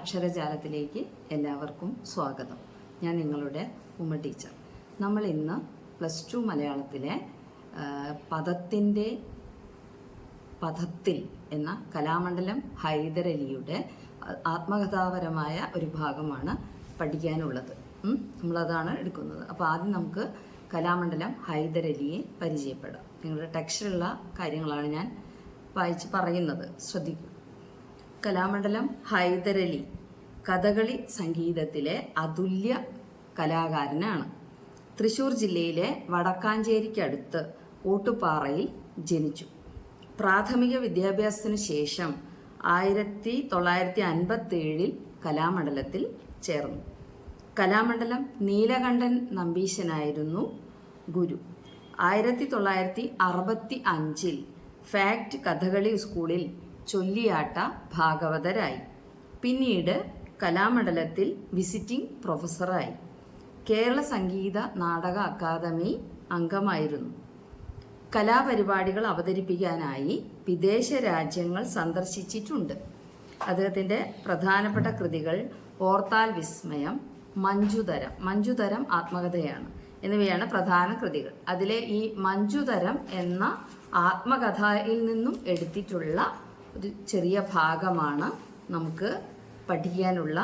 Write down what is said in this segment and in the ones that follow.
അക്ഷരജാലത്തിലേക്ക് എല്ലാവർക്കും സ്വാഗതം. ഞാൻ നിങ്ങളുടെ ഉമ്മ ടീച്ചർ. നമ്മൾ ഇന്ന് പ്ലസ് ടു മലയാളത്തിലെ പദത്തിന്റെ പദത്തിൽ എന്ന കലാമണ്ഡലം ഹൈദരലിയുടെ ആത്മകഥാപരമായ ഒരു ഭാഗമാണ് പഠിക്കാനുള്ളത്? നമ്മളതാണ് എടുക്കുന്നത്. അപ്പോൾ ആദ്യം നമുക്ക് കലാമണ്ഡലം ഹൈദരലിയെ പരിചയപ്പെടാം. നിങ്ങളുടെ ടെക്സ്റ്റിലുള്ള കാര്യങ്ങളാണ് ഞാൻ വായിച്ച് പറയുന്നത്. ശ്രദ്ധിക്കൂ. കലാമണ്ഡലം ഹൈദരലി. കഥകളി സംഗീതത്തിലെ അതുല്യ കലാകാരനാണ്. തൃശൂർ ജില്ലയിലെ വടക്കാഞ്ചേരിക്കടുത്ത് ഓട്ടുപാറയിൽ ജനിച്ചു. പ്രാഥമിക വിദ്യാഭ്യാസത്തിനു ശേഷം ആയിരത്തി തൊള്ളായിരത്തി അൻപത്തി ഏഴിൽ കലാമണ്ഡലത്തിൽ ചേർന്നു. കലാമണ്ഡലം നീലകണ്ഠൻ നമ്പീശനായിരുന്നു ഗുരു. ആയിരത്തി തൊള്ളായിരത്തി അറുപത്തി അഞ്ചിൽ ഫാക്ട് കഥകളി സ്കൂളിൽ ചൊല്ലിയാട്ട ഭാഗവതരായി. പിന്നീട് കലാമണ്ഡലത്തിൽ വിസിറ്റിംഗ് പ്രൊഫസറായി. കേരള സംഗീത നാടക അക്കാദമി അംഗമായിരുന്നു. കലാപരിപാടികൾ അവതരിപ്പിക്കാനായി വിദേശ രാജ്യങ്ങൾ സന്ദർശിച്ചിട്ടുണ്ട്. അദ്ദേഹത്തിന്റെ പ്രധാനപ്പെട്ട കൃതികൾ ഓർത്താൽ വിസ്മയം മഞ്ജുതരം മഞ്ജുതരം ആത്മകഥയാണ് എന്നിവയാണ് പ്രധാന കൃതികൾ. അതിലെ ഈ മഞ്ജുതരം എന്ന ആത്മകഥയിൽ നിന്നും എടുത്തിട്ടുള്ള ഒരു ചെറിയ ഭാഗമാണ് നമുക്ക് പഠിക്കാനുള്ള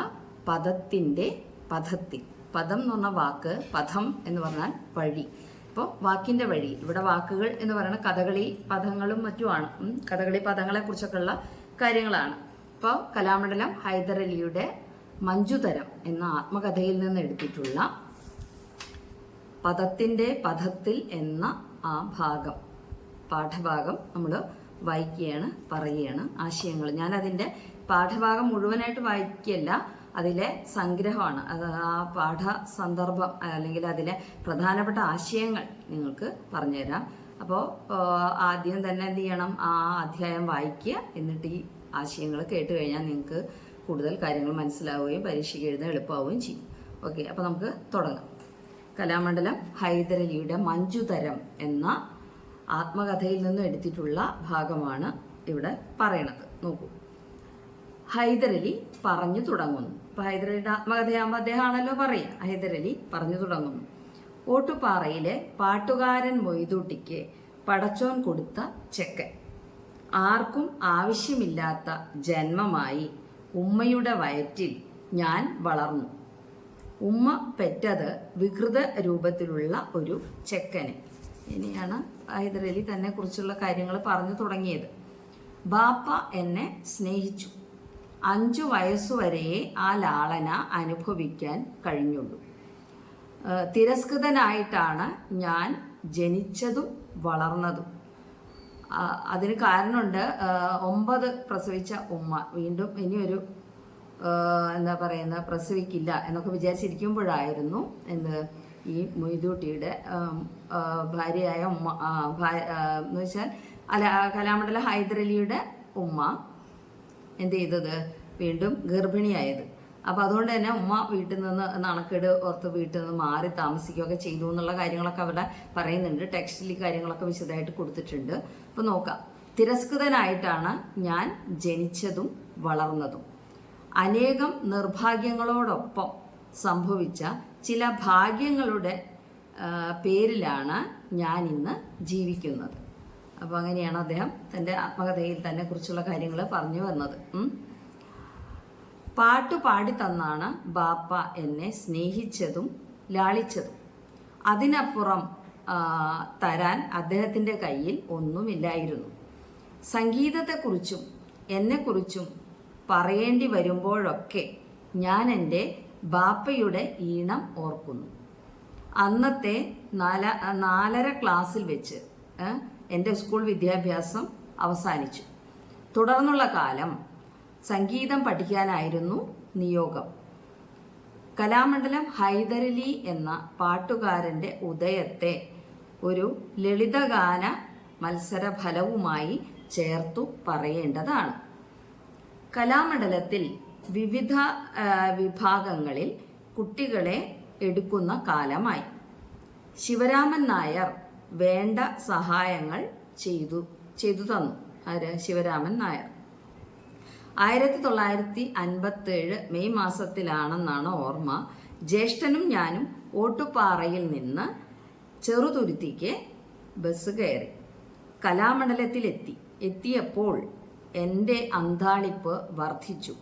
പദത്തിന്റെ പദത്തിൽ. പദം എന്ന് പറഞ്ഞ വാക്ക് പദം എന്ന് പറഞ്ഞാൽ വഴി. അപ്പോൾ വാക്കിന്റെ വഴി. ഇവിടെ വാക്കുകൾ എന്ന് പറയുന്ന കഥകളി പദങ്ങളും മറ്റുമാണ്. കഥകളി പദങ്ങളെ കുറിച്ചൊക്കെയുള്ള കാര്യങ്ങളാണ്. അപ്പോൾ കലാമണ്ഡലം ഹൈദരലിയുടെ മഞ്ജുതരം എന്ന ആത്മകഥയിൽ നിന്ന് എടുത്തിട്ടുള്ള പദത്തിന്റെ പദത്തിൽ എന്ന ആ ഭാഗം പാഠഭാഗം നമ്മൾ വായിക്കുകയാണ് പറയുകയാണ് ആശയങ്ങൾ. ഞാൻ അതിന്റെ പാഠഭാഗം മുഴുവനായിട്ട് വായിക്കുകയല്ല അതിലെ സംഗ്രഹമാണ്. അത് ആ പാഠ സന്ദർഭം അല്ലെങ്കിൽ അതിലെ പ്രധാനപ്പെട്ട ആശയങ്ങൾ നിങ്ങൾക്ക് പറഞ്ഞുതരാം. അപ്പോൾ ആദ്യം തന്നെ എന്ത് ചെയ്യണം? ആ അധ്യായം വായിക്കുക. എന്നിട്ട് ഈ ആശയങ്ങൾ കേട്ട് കഴിഞ്ഞാൽ നിങ്ങൾക്ക് കൂടുതൽ കാര്യങ്ങൾ മനസ്സിലാവുകയും പരീക്ഷയ്ക്ക് എഴുതാൻ എളുപ്പമാവുകയും ചെയ്യും. ഓക്കെ അപ്പോൾ നമുക്ക് തുടങ്ങാം. കലാമണ്ഡലം ഹൈദരലിയുടെ മഞ്ജുതരം എന്ന ആത്മകഥയിൽ നിന്നും എടുത്തിട്ടുള്ള ഭാഗമാണ് ഇവിടെ പറയണത്. നോക്കൂ. ഹൈദരലി പറഞ്ഞു തുടങ്ങുന്നു. ഇപ്പൊ ഹൈദരലിയുടെ ആത്മകഥയാകുമ്പോൾ അദ്ദേഹമാണല്ലോ പറയുക. ഹൈദരലി പറഞ്ഞു തുടങ്ങുന്നു. ഓട്ടുപാറയിലെ പാട്ടുകാരൻ മൊയ്തൂട്ടിക്ക് പടച്ചോൻ കൊടുത്ത ചെക്കൻ. ആർക്കും ആവശ്യമില്ലാത്ത ജന്മമായി ഉമ്മയുടെ വയറ്റിൽ ഞാൻ വളർന്നു. ഉമ്മ പെറ്റത് വികൃത രൂപത്തിലുള്ള ഒരു ചെക്കന്. ഇനിയാണ് ഹൈദരലി തന്നെ കുറിച്ചുള്ള കാര്യങ്ങൾ പറഞ്ഞു തുടങ്ങിയത്. ബാപ്പ എന്നെ സ്നേഹിച്ചു. അഞ്ചു വയസ്സുവരെ ആ ലാളന അനുഭവിക്കാൻ കഴിഞ്ഞുള്ളൂ. തിരസ്കൃതനായിട്ടാണ് ഞാൻ ജനിച്ചതും വളർന്നതും. അതിന് കാരണമുണ്ട് ഒമ്പത് പ്രസവിച്ച ഉമ്മ. വീണ്ടും ഇനിയൊരു എന്താ പറയുന്ന പ്രസവിക്കില്ല എന്നൊക്കെ വിചാരിച്ചിരിക്കുമ്പോഴായിരുന്നു എന്ത് ഈ മൊയ്തൂട്ടിയുടെ ഭാര്യയായ ഉമ്മ എന്ന് വെച്ചാൽ അല കലാമണ്ഡല ഹൈദരലിയുടെ ഉമ്മ എന്ത് ചെയ്തത്? വീണ്ടും ഗർഭിണിയായത്. അപ്പം അതുകൊണ്ട് തന്നെ ഉമ്മ വീട്ടിൽ നിന്ന് നണക്കേട് ഓർത്ത് വീട്ടിൽ നിന്ന് മാറി താമസിക്കുകയൊക്കെ ചെയ്തു എന്നുള്ള കാര്യങ്ങളൊക്കെ അവിടെ പറയുന്നുണ്ട്. ടെക്സ്റ്റിൽ കാര്യങ്ങളൊക്കെ വിശദമായിട്ട് കൊടുത്തിട്ടുണ്ട്. അപ്പം നോക്കാം. തിരസ്കൃതനായിട്ടാണ് ഞാൻ ജനിച്ചതും വളർന്നതും. അനേകം നിർഭാഗ്യങ്ങളോടൊപ്പം സംഭവിച്ച ചില ഭാഗ്യങ്ങളുടെ പേരിലാണ് ഞാൻ ഇന്ന് ജീവിക്കുന്നത്. അപ്പോൾ അങ്ങനെയാണ് അദ്ദേഹം തന്റെ ആത്മകഥയിൽ തന്നെ കുറിച്ചുള്ള കാര്യങ്ങൾ പറഞ്ഞു വന്നത്. പാട്ട് പാടി തന്നാണ് ബാപ്പ എന്നെ സ്നേഹിച്ചതും ലാളിച്ചതും. അതിനപ്പുറം തരാൻ അദ്ദേഹത്തിന്റെ കയ്യിൽ ഒന്നുമില്ലായിരുന്നു. സംഗീതത്തെക്കുറിച്ചും എന്നെക്കുറിച്ചും പറയേണ്ടി വരുമ്പോഴൊക്കെ ഞാൻ എന്റെ ബാപ്പയുടെ ഈണം ഓർക്കുന്നു. അന്നത്തെ നാല നാലര ക്ലാസ്സിൽ വെച്ച് എന്റെ സ്കൂൾ വിദ്യാഭ്യാസം അവസാനിച്ചു. തുടർന്നുള്ള കാലം സംഗീതം പഠിക്കാനായിരുന്നു നിയോഗം. കലാമണ്ഡലം ഹൈദരലി എന്ന പാട്ടുകാരന്റെ ഉദയത്തെ ഒരു ലളിതഗാന മത്സരഫലവുമായി ചേർത്തു പറയേണ്ടതാണ്. കലാമണ്ഡലത്തിൽ വിവിധ വിഭാഗങ്ങളിൽ കുട്ടികളെ എടുക്കുന്ന കാലമായി. ശിവരാമൻ നായർ വേണ്ട സഹായങ്ങൾ ചെയ്തു ചെയ്തു തന്നു. ആര്? ശിവരാമൻ നായർ. ആയിരത്തി തൊള്ളായിരത്തി അൻപത്തേഴ് മെയ് മാസത്തിലാണെന്നാണ് ഓർമ്മ. ജ്യേഷ്ഠനും ഞാനും ഓട്ടുപാറയിൽ നിന്ന് ചെറുതുരുത്തിക്ക് ബസ് കയറി. കലാമണ്ഡലത്തിലെത്തി. എത്തിയപ്പോൾ എന്റെ അന്താളിപ്പ് വർദ്ധിച്ചു.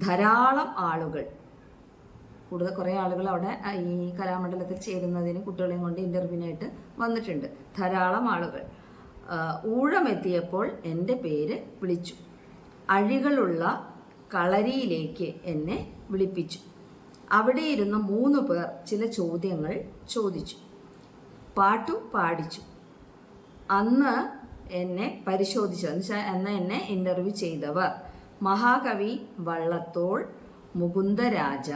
ധാരാളം ആളുകൾ. കൂടുതൽ കുറേ ആളുകൾ അവിടെ ഈ കലാമണ്ഡലത്തിൽ ചേരുന്നതിന് കുട്ടികളെയും കൊണ്ട് ഇന്റർവ്യൂവിനായിട്ട് വന്നിട്ടുണ്ട്. ധാരാളം ആളുകൾ. ഊഴമെത്തിയപ്പോൾ എന്റെ പേര് വിളിച്ചു. അഴികളുള്ള കളരിയിലേക്ക് എന്നെ വിളിപ്പിച്ചു. അവിടെ ഇരുന്ന മൂന്ന് പേർ ചില ചോദ്യങ്ങൾ ചോദിച്ചു. പാട്ടും പാടിച്ചു. അന്ന് എന്നെ പരിശോധിച്ചു. എന്ന് വെച്ചാൽ അന്ന് എന്നെ ഇന്റർവ്യൂ ചെയ്തവർ. മഹാകവി വള്ളത്തോൾ മുകുന്ദരാജ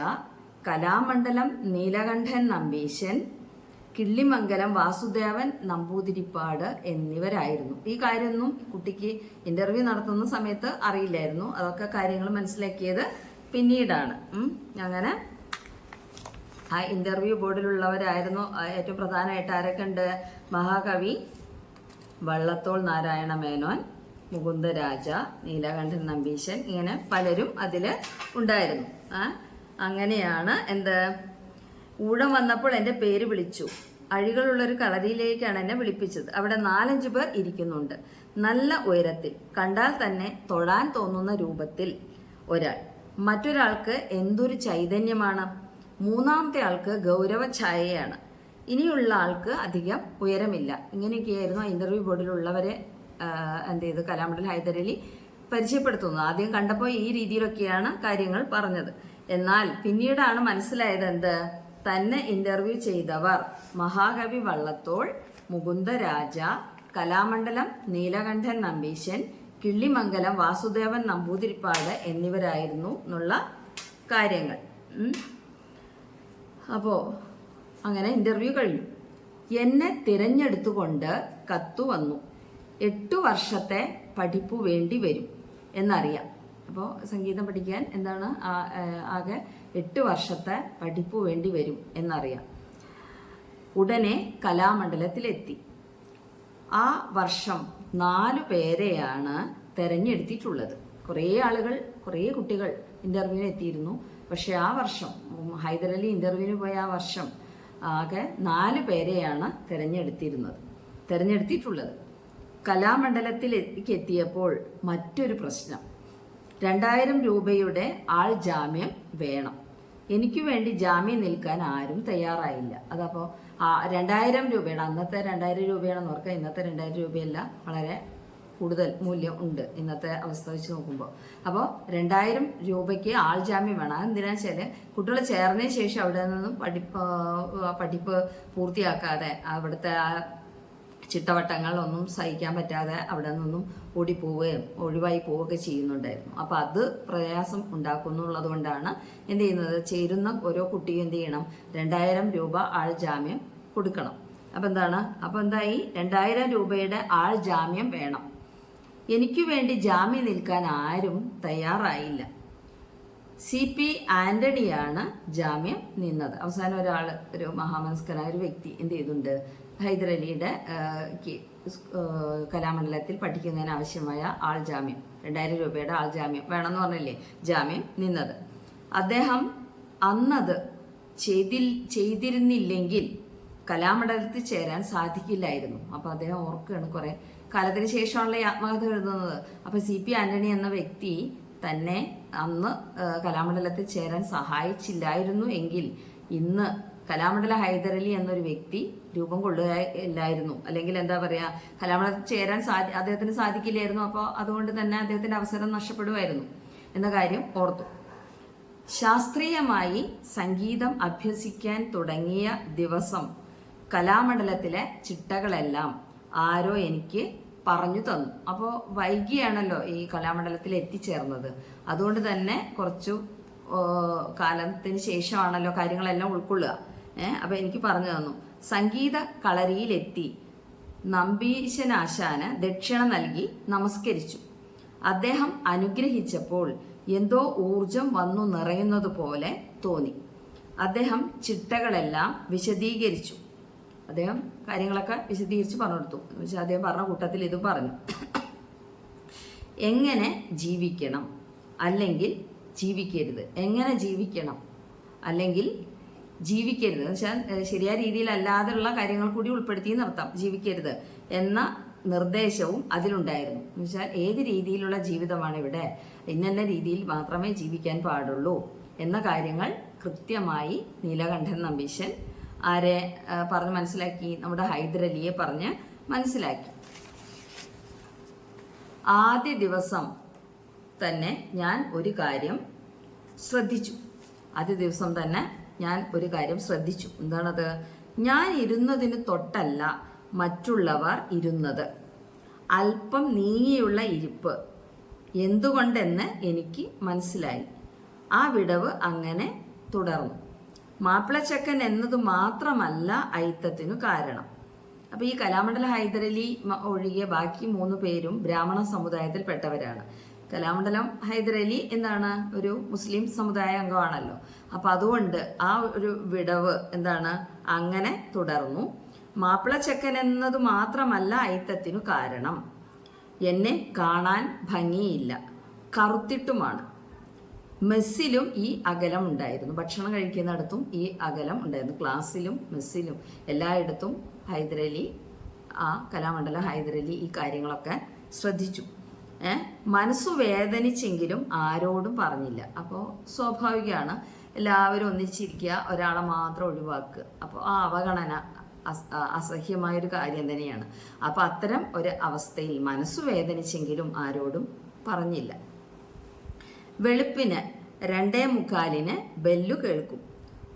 കലാമണ്ഡലം നീലകണ്ഠൻ നമ്പീശൻ കിള്ളിമംഗലം വാസുദേവൻ നമ്പൂതിരിപ്പാട് എന്നിവരായിരുന്നു. ഈ കാര്യമൊന്നും കുട്ടിക്ക് ഇന്റർവ്യൂ നടത്തുന്ന സമയത്ത് അറിയില്ലായിരുന്നു. അതൊക്കെ കാര്യങ്ങൾ മനസ്സിലാക്കിയത് പിന്നീടാണ്. അങ്ങനെ ആ ഇന്റർവ്യൂ ബോർഡിലുള്ളവരായിരുന്നു ഏറ്റവും പ്രധാനമായിട്ട് ആരൊക്കെ ഉണ്ട് മഹാകവി വള്ളത്തോൾ നാരായണ മേനോൻ മുകുന്ദരാജ നീലകണ്ഠൻ നമ്പീശൻ ഇങ്ങനെ പലരും അതിൽ ഉണ്ടായിരുന്നു. അങ്ങനെയാണ് എന്ത്? ഊഴം വന്നപ്പോൾ എന്റെ പേര് വിളിച്ചു. അഴികളുള്ളൊരു കളരിയിലേക്കാണ് എന്നെ വിളിപ്പിച്ചത്. അവിടെ നാലഞ്ച് പേർ ഇരിക്കുന്നുണ്ട്. നല്ല ഉയരത്തിൽ കണ്ടാൽ തന്നെ തൊഴാൻ തോന്നുന്ന രൂപത്തിൽ ഒരാൾ. മറ്റൊരാൾക്ക് എന്തൊരു ചൈതന്യമാണ്. മൂന്നാമത്തെ ആൾക്ക് ഗൗരവ ഛായയാണ് ഇനിയുള്ള ആൾക്ക് അധികം ഉയരമില്ല. ഇങ്ങനെയൊക്കെയായിരുന്നു ഇന്റർവ്യൂ ബോർഡിലുള്ളവരെ എന്ത് ചെയ്തു? കലാമണ്ഡൽ ഹൈദരലി പരിചയപ്പെടുത്തുന്നു. ആദ്യം കണ്ടപ്പോൾ ഈ രീതിയിലൊക്കെയാണ് കാര്യങ്ങൾ പറഞ്ഞത്. എന്നാൽ പിന്നീടാണ് മനസ്സിലായത് എന്ത്? തന്നെ ഇന്റർവ്യൂ ചെയ്തവർ മഹാകവി വള്ളത്തോൾ മുകുന്ദരാജ കലാമണ്ഡലം നീലകണ്ഠൻ നമ്പീശൻ കിള്ളിമംഗലം വാസുദേവൻ നമ്പൂതിരിപ്പാട് എന്നിവരായിരുന്നു എന്നുള്ള കാര്യങ്ങൾ. അപ്പോ അപ്പോൾ അങ്ങനെ ഇന്റർവ്യൂ കഴിഞ്ഞു. എന്നെ തിരഞ്ഞെടുത്തുകൊണ്ട് കത്തു വന്നു എട്ടു വർഷത്തെ പഠിപ്പ് വേണ്ടി വരും എന്നറിയാം. അപ്പോൾ സംഗീതം പഠിക്കാൻ എന്താണ്? ആകെ എട്ട് വർഷത്തെ പഠിപ്പ് വേണ്ടി വരും എന്നറിയാം. ഉടനെ കലാമണ്ഡലത്തിലെത്തി. ആ വർഷം നാലു പേരെയാണ് തെരഞ്ഞെടുത്തിട്ടുള്ളത്. കുറേ ആളുകൾ കുറേ കുട്ടികൾ ഇന്റർവ്യൂവിന് എത്തിയിരുന്നു. പക്ഷെ ആ വർഷം ഹൈദരലി ഇന്റർവ്യൂവിന് പോയ ആ വർഷം ആകെ നാല് പേരെയാണ് തിരഞ്ഞെടുത്തിരുന്നത് തിരഞ്ഞെടുത്തിട്ടുള്ളത്. കലാമണ്ഡലത്തിലേക്ക് എത്തിയപ്പോൾ മറ്റൊരു പ്രശ്നം. രണ്ടായിരം രൂപയുടെ ആൾ ജാമ്യം വേണം. എനിക്ക് വേണ്ടി ജാമ്യം നിൽക്കാൻ ആരും തയ്യാറായില്ല. അതപ്പോൾ രണ്ടായിരം രൂപയാണ്. അന്നത്തെ രണ്ടായിരം രൂപയാണെന്ന് ഓർക്കുക. ഇന്നത്തെ രണ്ടായിരം രൂപയല്ല വളരെ കൂടുതൽ മൂല്യം ഉണ്ട് ഇന്നത്തെ അവസ്ഥ വെച്ച് നോക്കുമ്പോൾ. അപ്പോൾ രണ്ടായിരം രൂപയ്ക്ക് ആൾ ജാമ്യം വേണം. എന്തിനാ വെച്ചാൽ കുട്ടികൾ ചേർന്നതിന് ശേഷം അവിടെ നിന്നും പഠിപ്പ് പഠിപ്പ് പൂർത്തിയാക്കാതെ അവിടുത്തെ ആ ചിട്ടവട്ടങ്ങളൊന്നും സഹിക്കാൻ പറ്റാതെ അവിടെ നിന്നും ഓടിപ്പോവുകയും ഒഴിവായി പോവുകയൊക്കെ ചെയ്യുന്നുണ്ടായിരുന്നു. അപ്പോൾ അത് പ്രയാസം ഉണ്ടാക്കുന്നുള്ളത് കൊണ്ടാണ് എന്ത് ചെയ്യുന്നത്? ചേരുന്ന ഓരോ കുട്ടിയും എന്ത് ചെയ്യണം? രണ്ടായിരം രൂപ ആൾ ജാമ്യം കൊടുക്കണം. അപ്പം എന്താണ്? അപ്പം എന്തായി? രണ്ടായിരം രൂപയുടെ ആൾ ജാമ്യം വേണം. എനിക്ക് വേണ്ടി ജാമ്യം നിൽക്കാൻ ആരും തയ്യാറായില്ല. സി പി ആന്റണിയാണ് ജാമ്യം നിന്നത്. അവസാനം ഒരാൾ ഒരു മഹാമനസ്കനായ ഒരു വ്യക്തി എന്ത് ചെയ്തിട്ടുണ്ട്? ഹൈദരലിയുടെ കലാമണ്ഡലത്തിൽ പഠിക്കുന്നതിന് ആവശ്യമായ ആൾ ജാമ്യം രണ്ടായിരം രൂപയുടെ ആൾ ജാമ്യം വേണമെന്ന് പറഞ്ഞില്ലേ? ജാമ്യം നിന്നത്. അദ്ദേഹം അന്നത് ചെയ്തിൽ ചെയ്തിരുന്നില്ലെങ്കിൽ കലാമണ്ഡലത്തിൽ ചേരാൻ സാധിക്കില്ലായിരുന്നു. അപ്പോൾ അദ്ദേഹം ഓർക്കുകയാണ് കുറെ കാലത്തിന് ശേഷമാണല്ലോ ഈ ആത്മകഥ എഴുതുന്നത്. അപ്പോൾ സി പി ആന്റണി എന്ന വ്യക്തി തന്നെ അന്ന് കലാമണ്ഡലത്തിൽ ചേരാൻ സഹായിച്ചില്ലായിരുന്നു എങ്കിൽ ഇന്ന് കലാമണ്ഡല ഹൈദരലി എന്നൊരു വ്യക്തി രൂപം കൊള്ളുകയില്ലായിരുന്നു. അല്ലെങ്കിൽ എന്താ പറയുക കലാമണ്ഡലത്തിൽ ചേരാൻ സാധി അദ്ദേഹത്തിന് സാധിക്കില്ലായിരുന്നു. അപ്പോൾ അതുകൊണ്ട് തന്നെ അദ്ദേഹത്തിന്റെ അവസരം നഷ്ടപ്പെടുമായിരുന്നു എന്ന കാര്യം ഓർത്തു. ശാസ്ത്രീയമായി സംഗീതം അഭ്യസിക്കാൻ തുടങ്ങിയ ദിവസം കലാമണ്ഡലത്തിലെ ചിട്ടകളെല്ലാം ആരോ എനിക്ക് പറഞ്ഞു തന്നു. അപ്പോൾ വൈകിയാണല്ലോ ഈ കലാമണ്ഡലത്തിൽ എത്തിച്ചേർന്നത്. അതുകൊണ്ട് തന്നെ കുറച്ചു കാലത്തിന് ശേഷമാണല്ലോ കാര്യങ്ങളെല്ലാം ഉൾക്കൊള്ളുക. അപ്പോൾ എനിക്ക് പറഞ്ഞു തന്നു. സംഗീത കളരിയിലെത്തി. നമ്പീശനാശാന് ദക്ഷിണ നൽകി നമസ്കരിച്ചു. അദ്ദേഹം അനുഗ്രഹിച്ചപ്പോൾ എന്തോ ഊർജം വന്നു നിറയുന്നത് പോലെ തോന്നി. അദ്ദേഹം ചിട്ടകളെല്ലാം വിശദീകരിച്ചു. അദ്ദേഹം കാര്യങ്ങളൊക്കെ വിശദീകരിച്ച് പറഞ്ഞു കൊടുത്തു വെച്ചാൽ അദ്ദേഹം പറഞ്ഞ കൂട്ടത്തിൽ ഇത് പറഞ്ഞു. എങ്ങനെ ജീവിക്കണം? അല്ലെങ്കിൽ ജീവിക്കരുത്. എങ്ങനെ ജീവിക്കണം? അല്ലെങ്കിൽ ജീവിക്കരുത്. എന്ന് വെച്ചാൽ ശരിയായ രീതിയിലല്ലാതെയുള്ള കാര്യങ്ങൾ കൂടി ഉൾപ്പെടുത്തി നിർത്താം. ജീവിക്കരുത് എന്ന നിർദ്ദേശവും അതിലുണ്ടായിരുന്നു. എന്ന് വെച്ചാൽ ഏത് രീതിയിലുള്ള ജീവിതമാണ് ഇവിടെ ഇന്നെന്ന രീതിയിൽ മാത്രമേ ജീവിക്കാൻ പാടുള്ളൂ എന്ന കാര്യങ്ങൾ കൃത്യമായി നീലകണ്ഠൻ നമ്പീശൻ ആരെ പറഞ്ഞ് മനസ്സിലാക്കി നമ്മുടെ ഹൈദരലിയെ പറഞ്ഞ് മനസ്സിലാക്കി. ആദ്യ ദിവസം തന്നെ ഞാൻ ഒരു കാര്യം ശ്രദ്ധിച്ചു. ആദ്യ ദിവസം തന്നെ ഞാൻ ഒരു കാര്യം ശ്രദ്ധിച്ചു. എന്താണത്? ഞാൻ ഇരുന്നതിന് തൊട്ടല്ല മറ്റുള്ളവർ ഇരുന്നത്. അല്പം നീങ്ങിയുള്ള ഇരിപ്പ്. എന്തുകൊണ്ടെന്ന് എനിക്ക് മനസ്സിലായി. ആ വിടവ് അങ്ങനെ തുടർന്നു. മാപ്പിളച്ചക്കൻ എന്നത് മാത്രമല്ല അയിത്തത്തിനു കാരണം. അപ്പൊ ഈ കലാമണ്ഡല ഹൈദരലി ഒഴികെ ബാക്കി മൂന്ന് പേരും ബ്രാഹ്മണ സമുദായത്തിൽപ്പെട്ടവരാണ്. കലാമണ്ഡലം ഹൈദരലി എന്താണ് ഒരു മുസ്ലിം സമുദായ അംഗമാണല്ലോ. അപ്പൊ അതുകൊണ്ട് ആ ഒരു വിടവ് എന്താണ്? അങ്ങനെ തുടർന്നു. മാപ്പിള ചെക്കൻ എന്നത് മാത്രമല്ല ഐത്തത്തിനു കാരണം. എന്നെ കാണാൻ ഭംഗിയില്ല. കറുത്തിട്ടുമാണ്. മെസ്സിലും ഈ അകലം ഉണ്ടായിരുന്നു. ഭക്ഷണം കഴിക്കുന്നിടത്തും ഈ അകലം ഉണ്ടായിരുന്നു. ക്ലാസ്സിലും മെസ്സിലും എല്ലായിടത്തും ഹൈദരലി ആ കലാമണ്ഡലം ഹൈദരലി ഈ കാര്യങ്ങളൊക്കെ ശ്രദ്ധിച്ചു. മനസ്സു വേദനിച്ചെങ്കിലും ആരോടും പറഞ്ഞില്ല. അപ്പോൾ സ്വാഭാവികമാണ്. എല്ലാവരും ഒന്നിച്ചിരിക്കുക ഒരാളെ മാത്രം ഒഴിവാക്കുക. അപ്പോൾ ആ അവഗണന അസഹ്യമായൊരു കാര്യം തന്നെയാണ്. അപ്പോൾ അത്തരം ഒരു അവസ്ഥയിൽ മനസ്സു വേദനിച്ചെങ്കിലും ആരോടും പറഞ്ഞില്ല. വെളുപ്പിന് രണ്ടേ മുക്കാലിന് ബെല്ലു കേൾക്കും.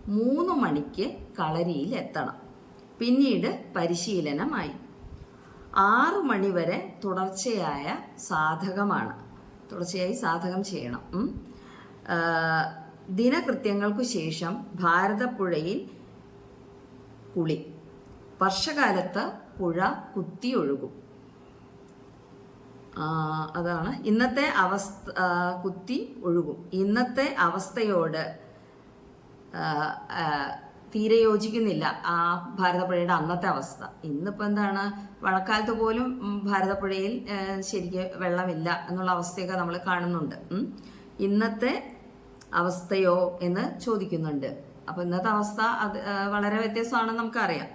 മൂന്ന് മണിക്ക് കളരിയിൽ എത്തണം. പിന്നീട് പരിശീലനമായി. ആറു മണിവരെ തുടർച്ചയായ സാധകമാണ്. തുടർച്ചയായി സാധകം ചെയ്യണം. ദിനകൃത്യങ്ങൾക്കു ശേഷം ഭാരതപ്പുഴയിൽ കുളി. വർഷകാലത്ത് പുഴ കുത്തിയൊഴുകും. അതാണ്. ഇന്നത്തെ അവസ്ഥ കുത്തി ഒഴുകും. ഇന്നത്തെ അവസ്ഥയോട് തീരെ യോജിക്കുന്നില്ല ആ ഭാരതപ്പുഴയുടെ അന്നത്തെ അവസ്ഥ. ഇന്നിപ്പോൾ എന്താണ്? മഴക്കാലത്ത് പോലും ഭാരതപ്പുഴയിൽ ശരിക്ക് വെള്ളമില്ല എന്നുള്ള അവസ്ഥയൊക്കെ നമ്മൾ കാണുന്നുണ്ട്. ഇന്നത്തെ അവസ്ഥയോ എന്ന് ചോദിക്കുന്നുണ്ട്. അപ്പോൾ ഇന്നത്തെ അവസ്ഥ അത് വളരെ വ്യത്യസ്തമാണെന്ന് നമുക്കറിയാം.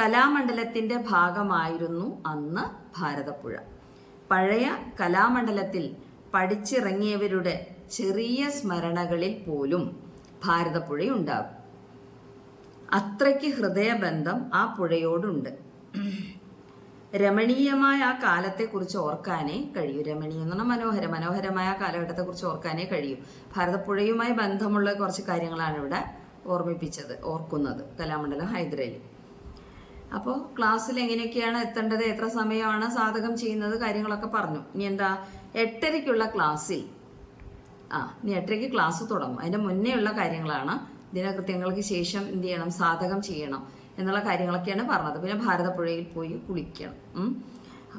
കലാമണ്ഡലത്തിന്റെ ഭാഗമായിരുന്നു അന്ന് ഭാരതപ്പുഴ. പഴയ കലാമണ്ഡലത്തിൽ പഠിച്ചിറങ്ങിയവരുടെ ചെറിയ സ്മരണകളിൽ പോലും ഭാരതപ്പുഴയുണ്ടാകും. അത്രയ്ക്ക് ഹൃദയബന്ധം ആ പുഴയോടുണ്ട്. രമണീയമായ ആ കാലത്തെക്കുറിച്ച് ഓർക്കാനേ കഴിയൂ. രമണീയം എന്ന് പറഞ്ഞാൽ മനോഹര. മനോഹരമായ കാലഘട്ടത്തെക്കുറിച്ച് ഓർക്കാനേ കഴിയൂ. ഭാരതപ്പുഴയുമായി ബന്ധമുള്ള കുറച്ച് കാര്യങ്ങളാണ് ഇവിടെ ഓർമ്മിപ്പിച്ചത് ഓർക്കുന്നത് കലാമണ്ഡലം ഹൈദരയിൽ അപ്പോൾ ക്ലാസ്സിൽ എങ്ങനെയൊക്കെയാണ് എത്തേണ്ടത് എത്ര സമയമാണ് സാധകം ചെയ്യുന്നത് കാര്യങ്ങളൊക്കെ പറഞ്ഞു. ഇനി എന്താ എട്ടരയ്ക്കുള്ള ക്ലാസ്സിൽ ആ ഇനി എട്ടരയ്ക്ക് ക്ലാസ് തുടങ്ങും. അതിന്റെ മുന്നേ ഉള്ള കാര്യങ്ങളാണ് ദിനകൃത്യങ്ങൾക്ക് ശേഷം എന്ത് ചെയ്യണം? സാധകം ചെയ്യണം എന്നുള്ള കാര്യങ്ങളൊക്കെയാണ് പറഞ്ഞത്. പിന്നെ ഭാരതപ്പുഴയിൽ പോയി കുളിക്കണം.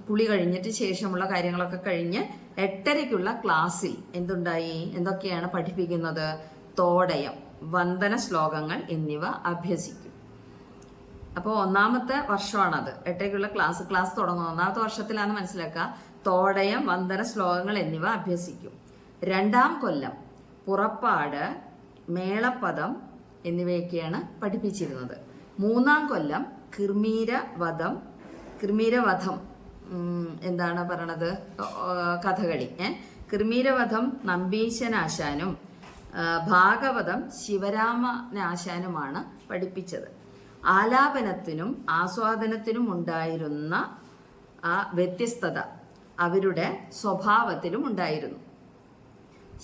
കുളി കഴിഞ്ഞിട്ട് ശേഷമുള്ള കാര്യങ്ങളൊക്കെ കഴിഞ്ഞ് എട്ടരയ്ക്കുള്ള ക്ലാസ്സിൽ എന്തുണ്ടായി? എന്തൊക്കെയാണ് പഠിപ്പിക്കുന്നത്? തോടയം വന്ദന ശ്ലോകങ്ങൾ എന്നിവ അഭ്യസിക്കും. അപ്പോൾ ഒന്നാമത്തെ വർഷമാണത്. എട്ടരയ്ക്കുള്ള ക്ലാസ് ക്ലാസ് തുടങ്ങുന്നത് ഒന്നാമത്തെ വർഷത്തിലാണ് മനസ്സിലാക്കുക. തോടയം വന്ദന ശ്ലോകങ്ങൾ എന്നിവ അഭ്യസിക്കും. രണ്ടാം കൊല്ലം പുറപ്പാട് മേളപ്പദം എന്നിവയൊക്കെയാണ് പഠിപ്പിച്ചിരുന്നത്. മൂന്നാം കൊല്ലം കിർമീരവധം കിർമീരവധം ഉം, എന്താണ് പറയണത്? കഥകളി ഏ? കിർമീരവധം നമ്പീശനാശാനും ഭാഗവതം ശിവരാമനാശാനുമാണ് പഠിപ്പിച്ചത്. ആലാപനത്തിനും ആസ്വാദനത്തിനും ഉണ്ടായിരുന്ന ആ വ്യത്യസ്തത അവരുടെ സ്വഭാവത്തിലും ഉണ്ടായിരുന്നു.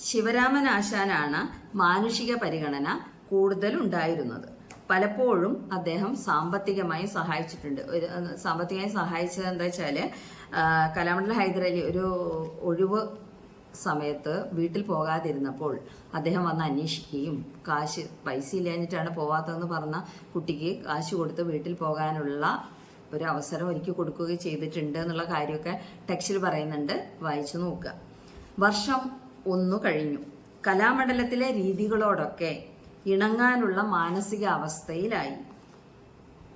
ശിവരാമൻ ആശാനാണ് മാനുഷിക പരിഗണന കൂടുതൽ ഉണ്ടായിരുന്നത് പലപ്പോഴും അദ്ദേഹം സാമ്പത്തികമായി സഹായിച്ചിട്ടുണ്ട്. ഒരു സാമ്പത്തികമായി സഹായിച്ചത് എന്താ വെച്ചാൽ കലാമണ്ഡല ഹൈദരലി ഒരു ഒഴിവ് സമയത്ത് വീട്ടിൽ പോകാതിരുന്നപ്പോൾ അദ്ദേഹം വന്ന് അന്വേഷിക്കുകയും കാശ് പൈസ ഇല്ലാഞ്ഞിട്ടാണ് പോവാത്തതെന്ന് പറഞ്ഞ കുട്ടിക്ക് കാശ് കൊടുത്ത് വീട്ടിൽ പോകാനുള്ള ഒരു അവസരം ഒരുക്കി കൊടുക്കുകയും ചെയ്തിട്ടുണ്ട് എന്നുള്ള കാര്യമൊക്കെ ടെക്സ്റ്റിൽ പറയുന്നുണ്ട്. വായിച്ചു നോക്കുക. വർഷം ഒന്നു കഴിഞ്ഞു. കലാമണ്ഡലത്തിലെ രീതികളോടൊക്കെ ഇണങ്ങാനുള്ള മാനസികാവസ്ഥയിലായി.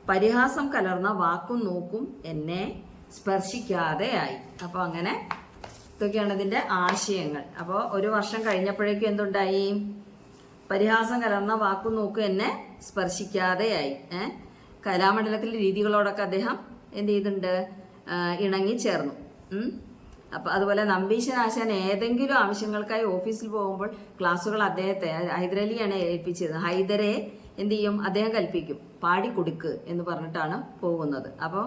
പരിഹാസം കലർന്ന വാക്കും നോക്കും എന്നെ സ്പർശിക്കാതെയായി അപ്പോൾ അങ്ങനെ ഇതൊക്കെയാണ് ഇതിന്റെ ആശയങ്ങൾ. അപ്പോൾ ഒരു വർഷം കഴിഞ്ഞപ്പോഴേക്കും എന്തുണ്ടായി? പരിഹാസം കലർന്ന വാക്കും നോക്കും എന്നെ സ്പർശിക്കാതെയായി ഏഹ് കലാമണ്ഡലത്തിലെ രീതികളോടൊക്കെ അദ്ദേഹം എന്ത് ചെയ്തിട്ടുണ്ട്? ഇണങ്ങി ചേർന്നു. അപ്പൊ അതുപോലെ നമ്പീശൻ ആശാൻ ഏതെങ്കിലും ആവശ്യങ്ങൾക്കായി ഓഫീസിൽ പോകുമ്പോൾ ക്ലാസ്സുകൾ അദ്ദേഹത്തെ ഹൈദരലിയാണ് ഏൽപ്പിച്ചത്. ഹൈദരെ എന്ത് ചെയ്യും? അദ്ദേഹം കൽപ്പിക്കും. പാടി കൊടുക്ക് എന്ന് പറഞ്ഞിട്ടാണ് പോകുന്നത്. അപ്പോൾ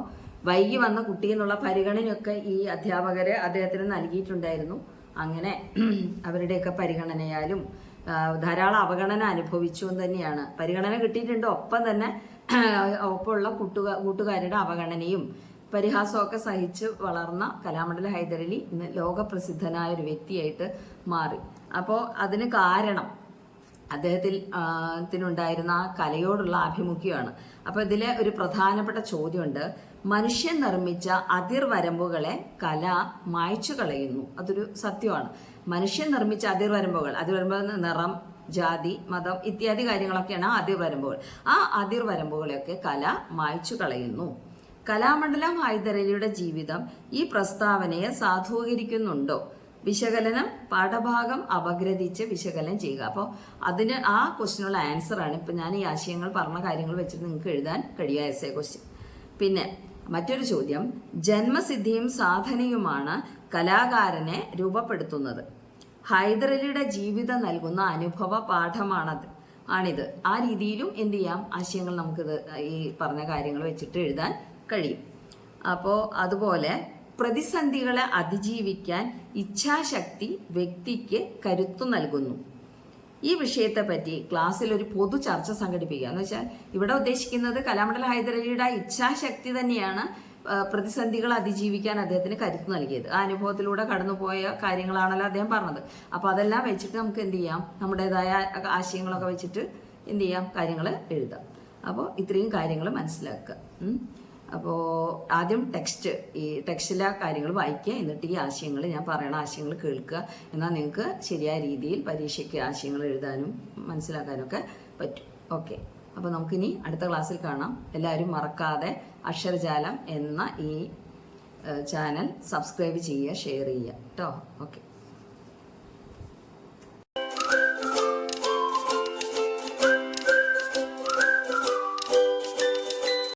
വൈകി വന്ന കുട്ടി എന്നുള്ള പരിഗണനയൊക്കെ ഈ അധ്യാപകരെ അദ്ദേഹത്തിന് നൽകിയിട്ടുണ്ടായിരുന്നു. അങ്ങനെ അവരുടെയൊക്കെ പരിഗണനയാലും ധാരാളം അവഗണന അനുഭവിച്ചു എന്ന് തന്നെയാണ്. പരിഗണന കിട്ടിയിട്ടുണ്ട്. ഒപ്പം തന്നെ ഒപ്പമുള്ള കൂട്ടുകാ കൂട്ടുകാരുടെ അവഗണനയും പരിഹാസമൊക്കെ സഹിച്ച് വളർന്ന കലാമണ്ഡലം ഹൈദരലി ഇന്ന് ലോകപ്രസിദ്ധനായ ഒരു വ്യക്തിയായിട്ട് മാറി. അപ്പോൾ അതിന് കാരണം അദ്ദേഹത്തിൽ ത്തിനുണ്ടായിരുന്ന ആ കലയോടുള്ള ആഭിമുഖ്യമാണ്. അപ്പോൾ ഇതിലെ ഒരു പ്രധാനപ്പെട്ട ചോദ്യമുണ്ട്. മനുഷ്യൻ നിർമ്മിച്ച അതിർവരമ്പുകളെ കല മായ്ച്ചു കളയുന്നു. അതൊരു സത്യമാണ്. മനുഷ്യൻ നിർമ്മിച്ച അതിർവരമ്പുകൾ അതിർവരമ്പ് നിറം ജാതി മതം ഇത്യാദി കാര്യങ്ങളൊക്കെയാണ് അതിർവരമ്പുകൾ. ആ അതിർവരമ്പുകളെയൊക്കെ കല മായ്ച്ചു കളയുന്നു. കലാമണ്ഡലം ഹൈദരലിയുടെ ജീവിതം ഈ പ്രസ്താവനയെ സാധൂകരിക്കുന്നുണ്ടോ? വിശകലനം പാഠഭാഗം അപഗ്രഥിച്ച് വിശകലനം ചെയ്യുക. അപ്പോൾ അതിന് ആ ക്വസ്റ്റിനുള്ള ആണ്. ഇപ്പം ഞാൻ ഈ ആശയങ്ങൾ പറഞ്ഞ കാര്യങ്ങൾ വെച്ചിട്ട് നിങ്ങൾക്ക് എഴുതാൻ കഴിയുക എസ് ക്വസ്റ്റ്യൻ പിന്നെ മറ്റൊരു ചോദ്യം. ജന്മസിദ്ധിയും സാധനയുമാണ് കലാകാരനെ രൂപപ്പെടുത്തുന്നത്. ഹൈദരലിയുടെ ജീവിതം നൽകുന്ന അനുഭവ പാഠമാണത്. ആണിത്. ആ രീതിയിലും എന്ത് ചെയ്യാം? ആശയങ്ങൾ നമുക്കിത് ഈ പറഞ്ഞ കാര്യങ്ങൾ വെച്ചിട്ട് എഴുതാൻ കഴിയും. അപ്പോൾ അതുപോലെ പ്രതിസന്ധികളെ അതിജീവിക്കാൻ ഇച്ഛാശക്തി വ്യക്തിക്ക് കരുത്തു നൽകുന്നു. ഈ വിഷയത്തെ പറ്റി ക്ലാസ്സിൽ ഒരു പൊതു ചർച്ച സംഘടിപ്പിക്കുക. എന്ന് വെച്ചാൽ ഇവിടെ ഉദ്ദേശിക്കുന്നത് കലാമണ്ഡല ഹൈദരലിയുടെ ഇച്ഛാശക്തി തന്നെയാണ് പ്രതിസന്ധികൾ അതിജീവിക്കാൻ അദ്ദേഹത്തിന് കരുത്ത് നൽകിയത്. ആ അനുഭവത്തിലൂടെ കടന്നുപോയ കാര്യങ്ങളാണല്ലോ അദ്ദേഹം പറഞ്ഞത്. അപ്പോൾ അതെല്ലാം വെച്ചിട്ട് നമുക്ക് എന്ത് ചെയ്യാം? നമ്മുടേതായ ആശയങ്ങളൊക്കെ വെച്ചിട്ട് എന്ത് ചെയ്യാം? കാര്യങ്ങൾ എഴുതാം. അപ്പോൾ ഇത്രയും കാര്യങ്ങൾ മനസ്സിലാക്കുക. അപ്പോൾ ആദ്യം ടെക്സ്റ്റ് ഈ ടെക്സ്റ്റിലെ കാര്യങ്ങൾ വായിക്കുക എന്നിട്ട് ഈ ആശയങ്ങൾ ഞാൻ പറയുന്ന ആശയങ്ങൾ കേൾക്കുക. എന്നാൽ നിങ്ങൾക്ക് ശരിയായ രീതിയിൽ പരീക്ഷയ്ക്ക് ആശയങ്ങൾ എഴുതാനും മനസ്സിലാക്കാനൊക്കെ പറ്റും. ഓക്കെ അപ്പോൾ നമുക്കിനി അടുത്ത ക്ലാസ്സിൽ കാണാം. എല്ലാവരും മറക്കാതെ അക്ഷരജാലം എന്ന ഈ ചാനൽ സബ്സ്ക്രൈബ് ചെയ്യുക ഷെയർ ചെയ്യുക. കേട്ടോ ഓക്കെ